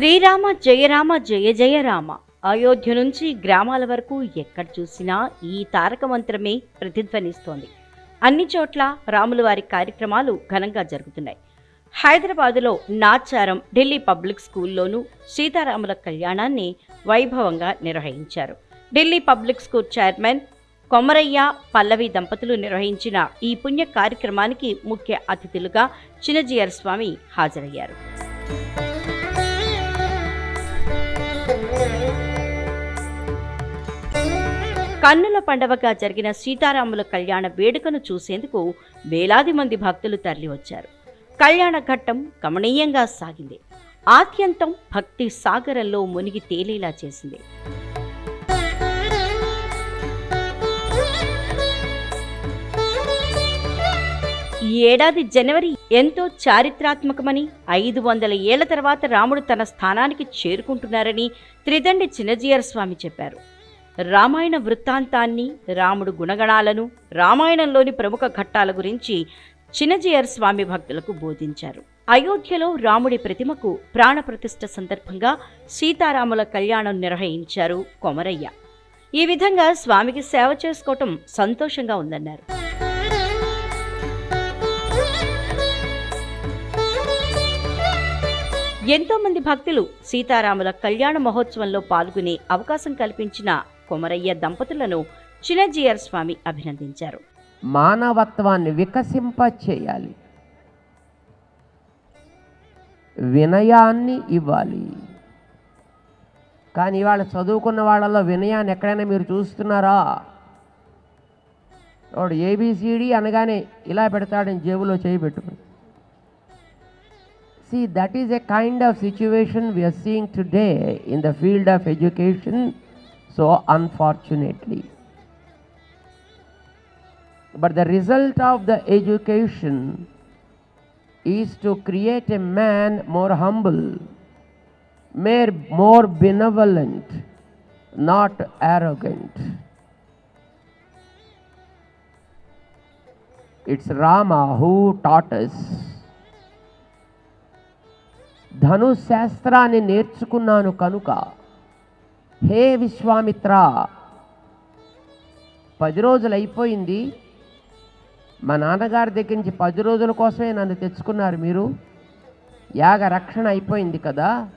శ్రీరామ జయరామ జయ జయ రామ. అయోధ్య నుంచి గ్రామాల వరకు ఎక్కడ చూసినా ఈ తారక మంత్రమే ప్రతిధ్వనిస్తోంది. అన్ని చోట్ల రాముల వారి కార్యక్రమాలు ఘనంగా జరుగుతున్నాయి. హైదరాబాదులో నాచారం ఢిల్లీ పబ్లిక్ స్కూల్లోనూ సీతారాముల కళ్యాణాన్ని వైభవంగా నిర్వహించారు. Delhi public school chairman Komaraiah Pallavi దంపతులు నిర్వహించిన ఈ పుణ్య కార్యక్రమానికి ముఖ్య అతిథులుగా చిన్నజీయర్ స్వామి హాజరయ్యారు. కన్నుల పండవగా జరిగిన సీతారాముల కళ్యాణ వేడుకను చూసేందుకు వేలాది మంది భక్తులు తరలివచ్చారు. కళ్యాణ ఘట్టం గమనీయంగా సాగింది. ఆద్యంతం భక్తి సాగరంలో మునిగి తేలేలా చేసింది. ఈ ఏడాది జనవరి ఎంతో చారిత్రాత్మకమని ఐదు వందల ఏళ్ళ తర్వాత రాముడు తన స్థానానికి చేరుకుంటున్నారని త్రిదండి చిన్నజీయర్ స్వామి చెప్పారు. రామాయణ వృత్తాంతాన్ని రాముడు గుణగణాలను రామాయణంలోని ప్రముఖ ఘట్టాల గురించి చిన్నజీయర్ స్వామి భక్తులకు బోధించారు. అయోధ్యలో రాముడి ప్రతిమకు ప్రాణప్రతిష్ఠ సందర్భంగా సీతారాముల కళ్యాణం నిర్వహించారు కొమరయ్య. ఈ విధంగా స్వామికి సేవ చేసుకోవటం సంతోషంగా ఉందన్నారు. ఎంతోమంది భక్తులు సీతారాముల కళ్యాణ మహోత్సవంలో పాల్గొనే అవకాశం కల్పించిన కొమరయ్య దంపతులను చినజీయర్ స్వామి అభినందించారు. మానవత్వాన్ని వికసింప చేయాలి వినయాన్ని ఇవ్వాలి. కానీ ఇవాళ చదువుకున్న వాళ్ళలో వినయాన్ని ఎక్కడైనా మీరు చూస్తున్నారా? వాడు ఏబిసిడి అనగానే ఇలా పెడతాడని జేబులో చేయి పెట్టుకుని. See, that is a kind of situation we are seeing today in the field of education, so unfortunately. But the result of the education is to create a man more humble, more, more benevolent, not arrogant. It's Rama who taught us ధనుశాస్త్రాన్ని నేర్చుకున్నాను కనుక హే విశ్వామిత్ర పది రోజులు అయిపోయింది. మా నాన్నగారి దగ్గర నుంచి పది రోజుల కోసమే నన్ను తెచ్చుకున్నారు మీరు. యాగ రక్షణ అయిపోయింది కదా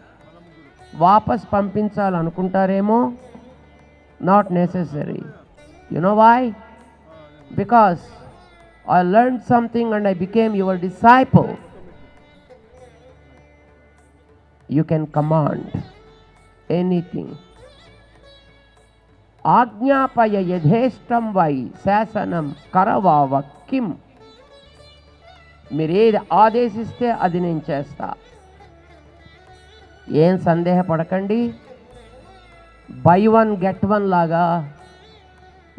వాపస్ పంపించాలనుకుంటారేమో? Not necessary you know why because I learn something and I became your disciple you can command anything ఆజ్ఞాపయ యథేష్టం వై శాసనం కరవావ కిం? మీరేది ఆదేశిస్తే అది నేను చేస్తా. ఏం సందేహపడకండి. బై వన్ గెట్ వన్ లాగా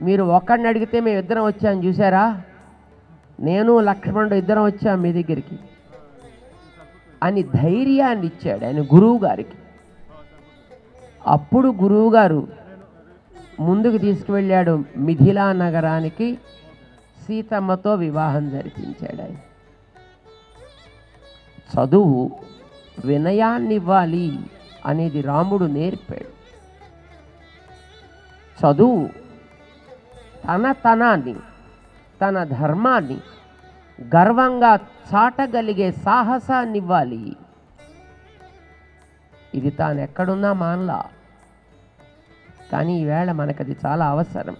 మీరు ఒకడిని అడిగితే మేము ఇద్దరం వచ్చాం చూసారా నేను లక్ష్మణుడు ఇద్దరం వచ్చాం మీ దగ్గరికి. అని ధైర్యాన్ని ఇచ్చాడు ఆయన గురువు గారికి అప్పుడు గురువుగారు ముందుకు తీసుకువెళ్ళాడు మిథిలా నగరానికి సీతమ్మతో వివాహం జరిపించాడు ఆయన. చదువు వినయాన్ని ఇవ్వాలి అనేది రాముడు నేర్పాడు. చదువు తన తనాన్ని తన ధర్మాన్ని గర్వంగా చాటగలిగే సాహసాన్ని ఇవ్వాలి ఇది తాను ఎక్కడున్నా మానలా. కానీ ఈవేళ మనకది చాలా అవసరం.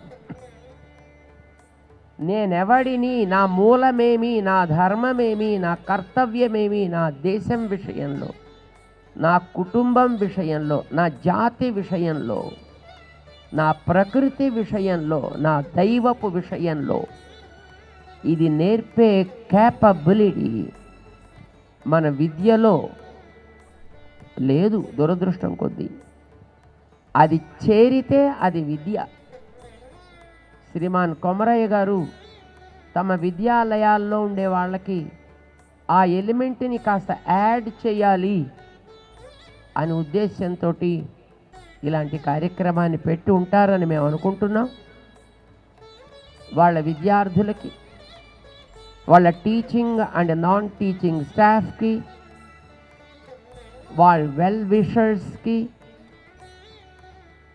నేనెవడిని నా మూలమేమి నా ధర్మమేమి నా కర్తవ్యమేమి నా దేశం విషయంలో నా కుటుంబం విషయంలో నా జాతి విషయంలో నా ప్రకృతి విషయంలో నా దైవపు విషయంలో ఇది నేర్పే క్యాపబిలిటీ మన విద్యలో లేదు దురదృష్టం కొద్దీ. అది చేరితే అది విద్య. శ్రీమాన్ కొమరయ్య గారు తమ విద్యాలయాల్లో ఉండే వాళ్ళకి ఆ ఎలిమెంట్ని కాస్త యాడ్ చేయాలి అనే ఉద్దేశంతో ఇలాంటి కార్యక్రమాన్ని పెట్టి ఉంటారని మేము అనుకుంటున్నాం. వాళ్ళ విద్యార్థులకి వాళ్ళ టీచింగ్ అండ్ నాన్ టీచింగ్ స్టాఫ్కి వాళ్ళ వెల్ విషర్స్కి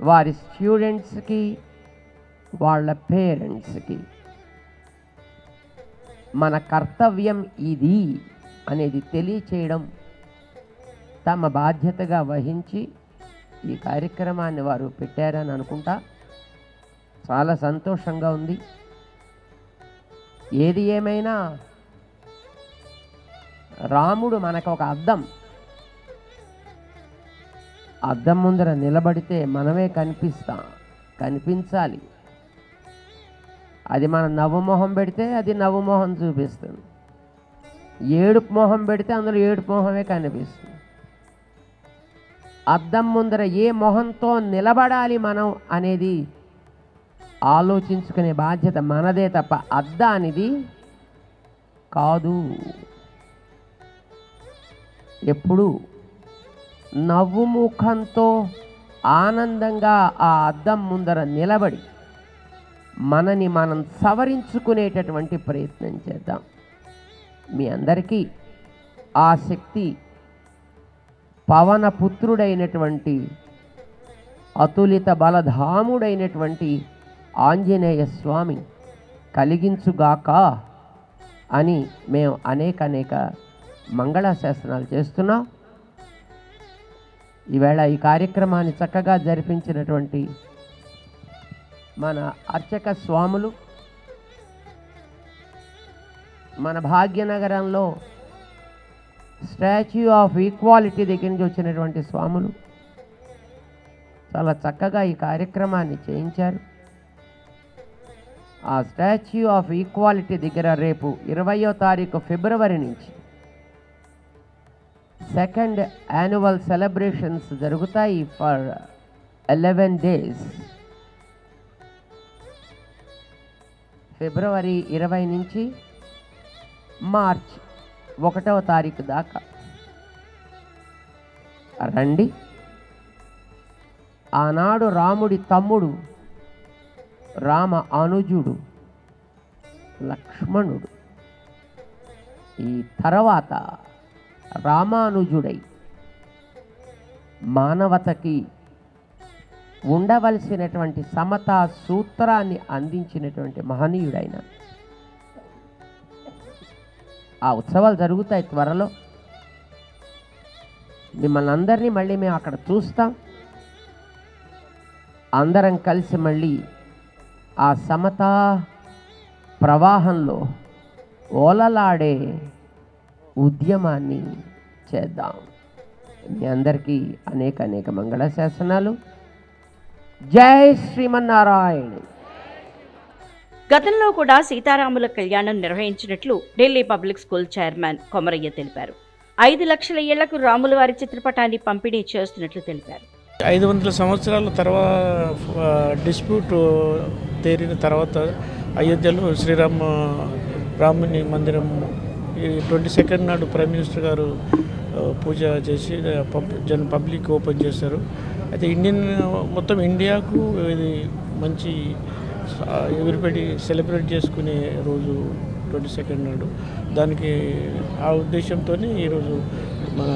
వారి స్టూడెంట్స్కి వాళ్ళ పేరెంట్స్కి. మన కర్తవ్యం ఇది అనేది తెలియచేయడం తమ బాధ్యతగా వహించి ఈ కార్యక్రమాన్ని వారు పెట్టారని అనుకుంటా. చాలా సంతోషంగా ఉంది. ఏది ఏమైనా రాముడు మనకు ఒక అర్థం అద్దం ముందర నిలబడితే మనమే కనిపిస్తాం. కనిపించాలి. అది మన నవ్వుమొహం పెడితే అది నవ్వుమొహం చూపిస్తుంది. ఏడుపు మొహం పెడితే అందులో ఏడుపు మొహమే కనిపిస్తుంది. అద్దం ముందర ఏ మొహంతో నిలబడాలి మనం అనేది ఆలోచించుకునే బాధ్యత మనదే తప్ప అద్దానిది కాదు. ఎప్పుడు నవ్వు ముఖంతో ఆనందంగా ఆ అద్దం ముందర నిలబడి మనని మనం సవరించుకునేటటువంటి ప్రయత్నం చేద్దాం. మీ అందరికీ ఆ శక్తి పవన పుత్రుడైనటువంటి అతులిత బలధాముడైనటువంటి ఆంజనేయ స్వామి కలిగించుగాక అని మేము అనేక అనేక మంగళాశాసనాలు చేస్తున్నాం. ఈవేళ ఈ కార్యక్రమాన్ని చక్కగా జరిపించినటువంటి మన అర్చక స్వాములు మన భాగ్యనగరంలో స్టాచ్యూ ఆఫ్ ఈక్వాలిటీ దగ్గర నుంచి వచ్చినటువంటి స్వాములు. చాలా చక్కగా ఈ కార్యక్రమాన్ని చేయించారు. ఆ స్టాచ్యూ ఆఫ్ ఈక్వాలిటీ దగ్గర రేపు ఇరవయో తారీఖు ఫిబ్రవరి నుంచి సెకండ్ యాన్యువల్ సెలబ్రేషన్స్ జరుగుతాయి ఫర్ ఎలెవెన్ డేస్. ఫిబ్రవరి ఇరవై నుంచి మార్చ్ ఒకటవ తారీఖు దాకా. రండి. ఆనాడు రాముడి తమ్ముడు రామ అనుజుడు లక్ష్మణుడు. ఈ తర్వాత రామానుజుడై మానవతకి ఉండవలసినటువంటి సమతా సూత్రాన్ని అందించినటువంటి మహనీయుడైన. ఆ ఉత్సవాలు జరుగుతాయి త్వరలో. మిమ్మల్ని అందరినీ మళ్ళీ మేము అక్కడ చూస్తాం. అందరం కలిసి మళ్ళీ ఆ సమతా ప్రవాహంలో ఓలలాడే ఉద్యమాన్ని చేద్దాం. మీ అందరికీ అనేక అనేక మంగళ శాసనాలు జై శ్రీమన్నారాయణ. గతంలో కూడా సీతారాముల కళ్యాణం నిర్వహించినట్లు Delhi public school chairman Komaraiah తెలిపారు. ఐదు లక్షల ఏళ్ళకు రాముల వారి చిత్రపటాన్ని పంపిణీ చేస్తున్నట్లు తెలిపారు. ఐదు వందల సంవత్సరాల తర్వాత డిస్ప్యూట్ తేరిన తర్వాత అయోధ్యలో శ్రీరామ రాముని మందిరం ఈ ట్వంటీ సెకండ్ నాడు ప్రైమ్ మినిస్టర్ గారు పూజ చేసి పబ్ జన్ పబ్లిక్ ఓపెన్ చేశారు. అయితే ఇండియన్ మొత్తం ఇండియాకు ఇది మంచి ఎవ్రీబడి సెలబ్రేట్ చేసుకునే రోజు ట్వంటీ సెకండ్ నాడు. దానికి ఆ ఉద్దేశంతో ఈరోజు మన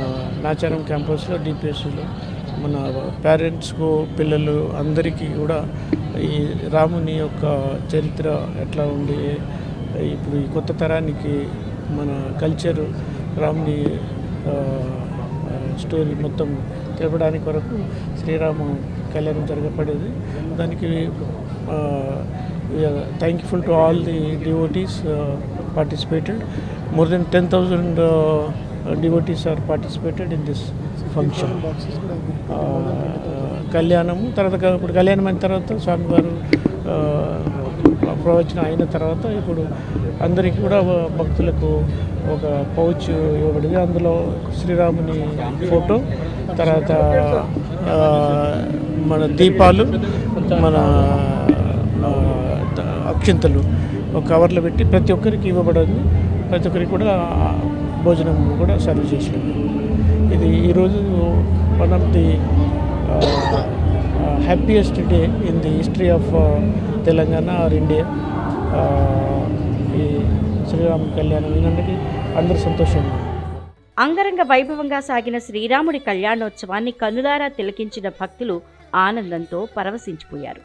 నాచారం క్యాంపస్లో డిపిఎస్లో మన పేరెంట్స్కు పిల్లలు అందరికీ కూడా ఈ రాముని యొక్క చరిత్ర ఎట్లా ఉంది ఇప్పుడు ఈ కొత్త తరానికి మన కల్చర్ రామ్ని స్టోరీ మొత్తం తెలపడానికి వరకు శ్రీరామ కళ్యాణం జరగబడేది దానికి thankful to all the devotees participated more than ten thousand devotees are participated in this function కళ్యాణము తర్వాత ఇప్పుడు కళ్యాణం అయిన తర్వాత స్వామివారు ప్రవచనం అయిన తర్వాత ఇప్పుడు అందరికీ కూడా భక్తులకు ఒక పౌచ్ ఇవ్వబడింది. అందులో శ్రీరాముని ఫోటో తర్వాత మన దీపాలు మన అక్షింతలు ఒక కవర్లో పెట్టి ప్రతి ఒక్కరికి ఇవ్వబడింది. ప్రతి ఒక్కరికి కూడా భోజనం కూడా సర్వ్ చేసినాం ఇది ఈరోజు one of the happiest day in the history of Telangana or India ఈ శ్రీరామ కళ్యాణం ఈనాటికి అందరూ సంతోషంగా అంగరంగ వైభవంగా సాగిన శ్రీరాముడి కళ్యాణోత్సవాన్ని కనులారా తిలకించిన భక్తులు ఆనందంతో పరవశించిపోయారు.